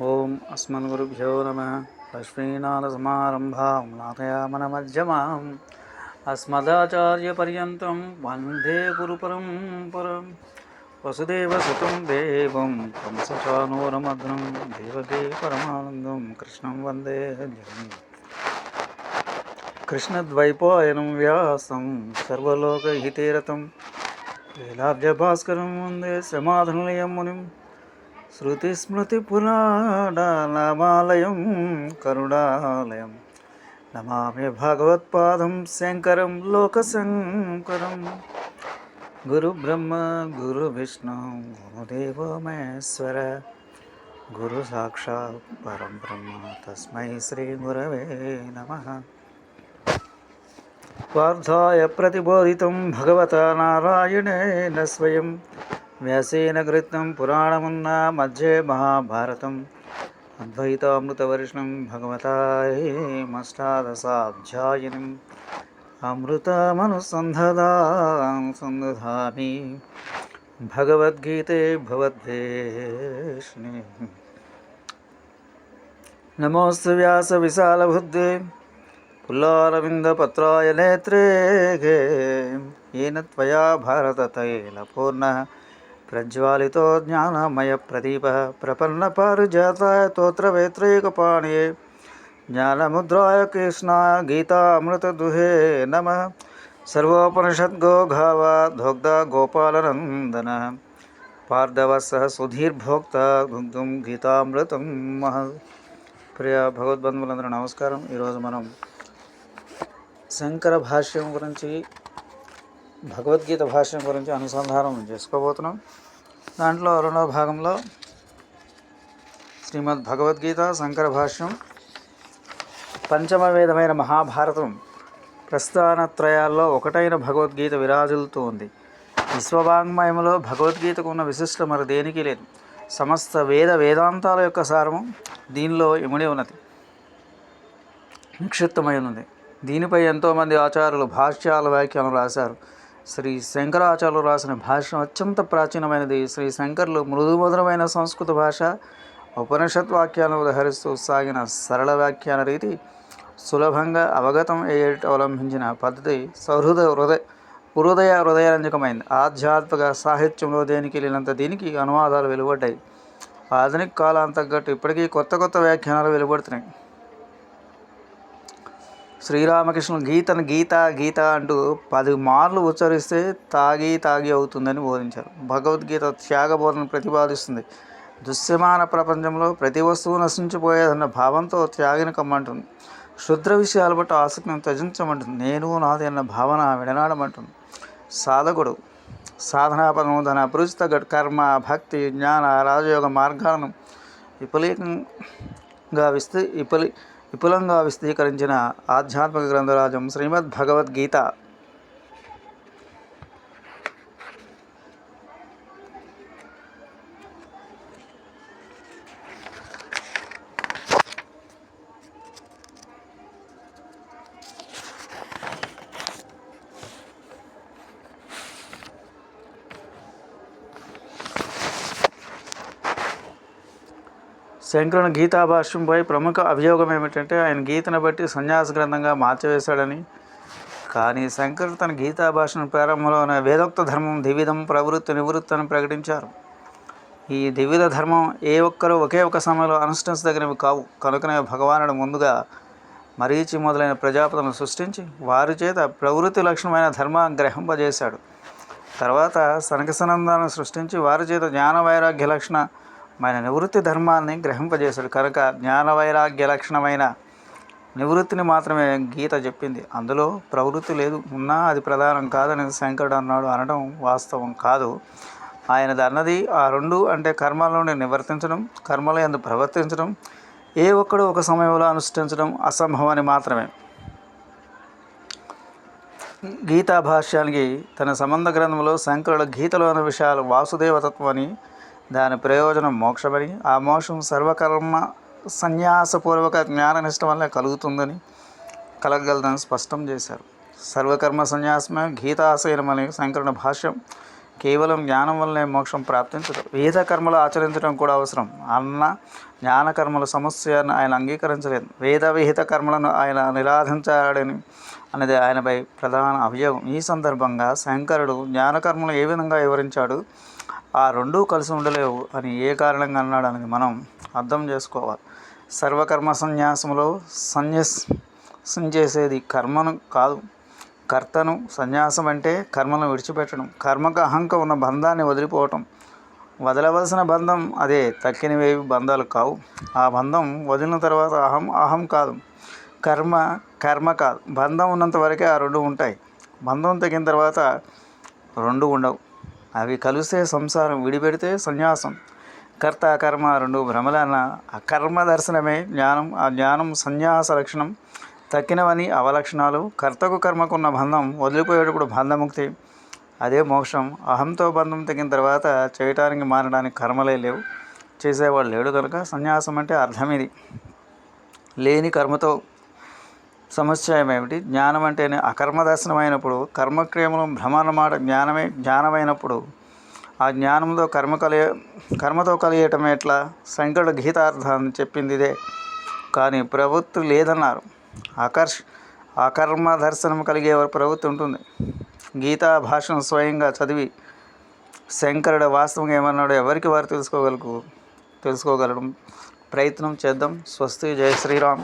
ఓం అస్మద్గురుభ్యో నమ. లక్ష్మీనాథసమారంభాం నాథయామనమధ్యమాం అస్మదాచార్యపర్యంతం వందే గురుపరంపరం. వసుదేవసుతం దేవం కంసచానూరమగ్నం. దేవకీ పరమానందం. కృష్ణం వందే జగన్. కృష్ణద్వైపాయనం వ్యాసం సర్వలోకహితీరథం సర్వలోకహితేరతం. లీలాబ్జభాస్కరం వందే సమాధనలయం మునిం. శృతి స్మృతి పురాణాలయం కరుణాలయం. నమామి భగవత్పాదం శంకరం లోకశంకరం. గురు విష్ణు గురుదేవో మహేశ్వర. గురు సాక్షాత్ పరం బ్రహ్మ తస్మై శ్రీ గురవే నమ. వార్ధాయ ప్రతిబోధితం భగవత నారాయణేన స్వయం. వ్యాసేన కృతం పురాణమున్న మధ్యే మహాభారతం. అద్వైతామృతవర్షణం భగవతాయమష్టాదశాధ్యాయినం అమృతమనుసంధదాం సందధామి. భగవద్గీతే భవద్వేష్ణి నమోస్తు వ్యాస విశాలబుద్ధే. పుల్లారవిందపత్రాయ నేత్రే ప్రజ్వాలితో జ్ఞానమయ ప్రదీప ప్రపన్న పారిజాతాయ తోత్రవేత్రైకపాణియే జ్ఞానముద్రాయ కృష్ణ గీతామృతదుహే నమ. సర్వోపనిషద్గో గావ దోగ్ధ గోపాలనందన. పార్ధవ సహ సుధీర్భోక్త దుగ్ధం గీతామృతం మహ. ప్రియ భగవద్బంధువులందరూ నమస్కారం. ఈరోజు మనం శంకర భాష్యం గురించి భగవద్గీత భాష్యం గురించి అనుసంధానం చేసుకోబోతున్నాం. దాంట్లో రెండవ భాగంలో శ్రీమద్ భగవద్గీత శంకర భాష్యం పంచమ వేదమైన మహాభారతం ప్రస్థానత్రయాల్లో ఒకటైన భగవద్గీత విరాజులుతూ ఉంది. విశ్వవాంగ్మయంలో భగవద్గీతకు ఉన్న విశిష్ట మరి దేనికి లేదు. సమస్త వేద వేదాంతాల యొక్క సారము దీనిలో ఇముడి ఉన్నది. నిక్షిప్తమై ఉంది దీనిపై ఎంతోమంది ఆచార్యులు భాష్యాల వ్యాఖ్యలు రాశారు. శ్రీ శంకరాచార్యులు రాసిన భాష అత్యంత ప్రాచీనమైనది. శ్రీ శంకర్లు మృదుమధురమైన సంస్కృత భాష ఉపనిషత్ వాక్యాలను ఉదహరిస్తూ సాగిన సరళ వ్యాఖ్యాన రీతి సులభంగా అవగతం అయ్యేట అవలంబించిన పద్ధతి సహృద హృదయ హృదయ హృదయరంజకమైంది. ఆధ్యాత్మిక సాహిత్యంలో దేనికి లేనంత దీనికి అనువాదాలు వెలువడ్డాయి. ఆధునిక కాలం తగ్గట్టు ఇప్పటికీ కొత్త కొత్త వ్యాఖ్యానాలు వెలువడుతున్నాయి. శ్రీరామకృష్ణ గీతను గీత గీత అంటూ పది మార్లు ఉచ్చరిస్తే తాగి తాగి అవుతుందని బోధించారు. భగవద్గీత త్యాగబోధన ప్రతిపాదిస్తుంది. దృశ్యమాన ప్రపంచంలో ప్రతి వస్తువు నశించిపోయేదన్న భావంతో త్యాగిని కమ్మంటుంది. క్షుద్ర విషయాల బట్టి ఆసక్తిని త్యజించమంటుంది. నేను నాది అన్న భావన విడనాడమంటుంది. సాధకుడు సాధనాపదము తన అభిరుచిత కర్మ భక్తి జ్ఞాన రాజయోగ మార్గాలను విపలీకంగా విస్తీ విపలీ విపులంగా విస్తీకరించిన ఆధ్యాత్మిక గ్రంథరాజం శ్రీమద్ శంకరుని గీతా భాష్యంపై ప్రముఖ అభియోగం ఏమిటంటే ఆయన గీతను బట్టి సన్యాస గ్రంథంగా మార్చివేశాడని. కానీ శంకరుడు తన గీతా భాషను ప్రారంభంలోనే వేదోక్త ధర్మం ద్విధం ప్రవృత్తి నివృత్తి అని ప్రకటించారు. ఈ ద్వివిధ ధర్మం ఏ ఒక్కరూ ఒకే ఒక సమయంలో అనుష్ఠించదగినవి కావు. కనుకనే భగవానుడు ముందుగా మరీచి మొదలైన ప్రజాపతులను సృష్టించి వారి చేత ప్రవృత్తి లక్షణమైన ధర్మ గ్రహింపజేశాడు. తర్వాత సనకసనందాన్ని సృష్టించి వారి చేత జ్ఞాన వైరాగ్య లక్షణ మన నివృత్తి ధర్మాన్ని గ్రహింపజేశాడు. కనుక జ్ఞాన వైరాగ్య లక్షణమైన నివృత్తిని మాత్రమే గీత చెప్పింది. అందులో ప్రవృత్తి లేదు. ఉన్నా అది ప్రధానం కాదని శంకరుడు అన్నాడు అనడం వాస్తవం కాదు. ఆయనది అన్నది ఆ రెండు అంటే కర్మల నుండి నివర్తించడం కర్మల ఎందు ప్రవర్తించడం ఏ ఒక్కడు ఒక సమయంలో అనుష్ఠించడం అసంభవని మాత్రమే. గీతా భాష్యానికి తన సంబంధ గ్రంథంలో శంకరుడు గీతలోని విషయాలు వాసుదేవతత్వం అని దాని ప్రయోజనం మోక్షమని ఆ మోక్షం సర్వకర్మ సన్యాసపూర్వక జ్ఞాననిష్ట వల్ల కలుగుతుందని కలగలదని స్పష్టం చేశారు. సర్వకర్మ సన్యాసమే గీతాశయనమని శంకరుని భాష్యం. కేవలం జ్ఞానం వల్లనే మోక్షం ప్రాప్తించదు. వేద కర్మలు ఆచరించడం కూడా అవసరం. అన్న జ్ఞానకర్మల సమస్యను ఆయన అంగీకరించలేదు. వేద విహిత కర్మలను ఆయన నిరాధించాడని అనేది ఆయనపై ప్రధాన అభియోగం. ఈ సందర్భంగా శంకరుడు జ్ఞానకర్మలు ఏ విధంగా వివరించాడు? ఆ రెండూ కలిసి ఉండలేవు అని ఏ కారణంగా అన్నాడు అనేది మనం అర్థం చేసుకోవాలి. సర్వకర్మ సన్యాసంలో సన్యాసం చేసేది కర్మను కాదు. కర్తను సన్యాసం అంటే కర్మను విడిచిపెట్టడం. కర్మకు అహంక ఉన్న బంధాన్ని వదిలిపోవటం. వదలవలసిన బంధం అదే తక్కినవేవి బంధాలు కావు. ఆ బంధం వదిలిన తర్వాత అహం అహం కాదు. కర్మ కర్మ కాదు. బంధం ఉన్నంత వరకే ఆ రెండు ఉంటాయి. బంధం తగ్గిన తర్వాత రెండు ఉండవు. అవి కలిస్తే సంసారం విడిపెడితే సన్యాసం. కర్త కర్మ రెండు భ్రమలన్న అకర్మ దర్శనమే జ్ఞానం. ఆ జ్ఞానం సన్యాస లక్షణం. తక్కినవని అవలక్షణాలు. కర్తకు కర్మకున్న బంధం వదిలిపోయేటప్పుడు బంధముక్తి. అదే మోక్షం. అహంతో బంధం తగ్గిన తర్వాత చేయటానికి మారడానికి కర్మలే లేవు. చేసేవాడు లేడు కనుక సన్యాసం అంటే అర్థం ఇది. లేని కర్మతో సమస్య ఏమిటి? జ్ఞానం అంటేనే అకర్మ అయినప్పుడు కర్మక్రియములు భ్రమణమాట జ్ఞానమే జ్ఞానమైనప్పుడు ఆ జ్ఞానంతో కర్మ కలియ కర్మతో కలియటం ఎట్లా? శంకరుడు గీతార్థాన్ని చెప్పింది ఇదే. కానీ ప్రవృత్తి లేదన్నారు. ఆకర్ష్ అకర్మ దర్శనం కలిగే ప్రవృత్తి ఉంటుంది. గీతా భాషను స్వయంగా చదివి శంకరుడు వాస్తవంగా ఏమన్నాడో ఎవరికి వారు తెలుసుకోగలుగు తెలుసుకోగలడం ప్రయత్నం చేద్దాం. స్వస్తి. జయ శ్రీరామ్.